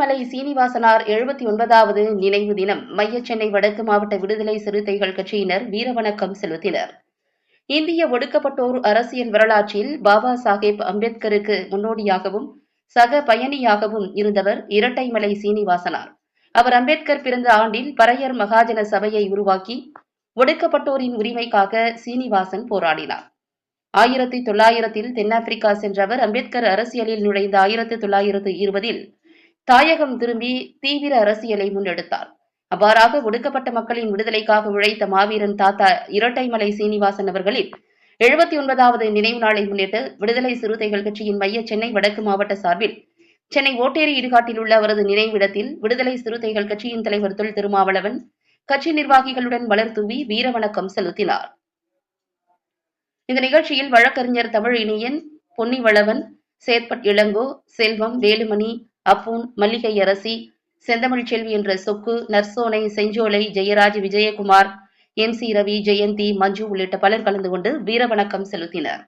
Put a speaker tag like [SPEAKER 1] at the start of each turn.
[SPEAKER 1] இரட்டைமலை சீனிவாசனார் எழுபத்தி ஒன்பதாவது நினைவு தினம் மைய சென்னை வடக்கு மாவட்ட விடுதலை சிறுத்தைகள் கட்சியினர் வீரவணக்கம் செலுத்தினர். இந்திய ஒடுக்கப்பட்டோர் அரசியல் வரலாற்றில் பாபா சாஹேப் அம்பேத்கருக்கு முன்னோடியாகவும் சக பயணியாகவும் இருந்தவர் இரட்டைமலை சீனிவாசனார். அவர் அம்பேத்கர் பிறந்த ஆண்டில் பறையர் மகாஜன சபையை உருவாக்கி ஒடுக்கப்பட்டோரின் உரிமைக்காக சீனிவாசன் போராடினார். ஆயிரத்தி தொள்ளாயிரத்தில் தென்னாப்பிரிக்கா சென்றவர் அம்பேத்கர் அரசியலில் நுழைந்த ஆயிரத்தி தொள்ளாயிரத்து இருபதில் தாயகம் திரும்பி தீவிர அரசியலை முன்னெடுத்தார். அவ்வாறாக ஒடுக்கப்பட்ட மக்களின் விடுதலைக்காக உழைத்த மாவீரன் தாத்தா இரட்டைமலை சீனிவாசன் அவர்களின் எழுபத்தி ஒன்பதாவது நினைவு நாளை முன்னிட்டு விடுதலை சிறுத்தைகள் கட்சியின் மைய சென்னை வடக்கு மாவட்ட சார்பில் சென்னை ஓட்டேரி இடுகாட்டில் உள்ள அவரது நினைவிடத்தில் விடுதலை சிறுத்தைகள் கட்சியின் தலைவர் தொல் திருமாவளவன் கட்சி நிர்வாகிகளுடன் மலர் தூவி வீரவணக்கம் செலுத்தினார். இந்த நிகழ்ச்சியில் வழக்கறிஞர் தமிழ் இனியன் பொன்னிவளவன் சேத்பட் இளங்கோ செல்வம் வேலுமணி அப்பூன் மல்லிகை அரசி செந்தமிழ் செல்வி என்ற சொக்கு நர்சோனை செஞ்சோலை ஜெயராஜ் விஜயகுமார் எம் சி ரவி ஜெயந்தி மஞ்சு உள்ளிட்ட பலர் கலந்து கொண்டு வீரவணக்கம் செலுத்தினர்.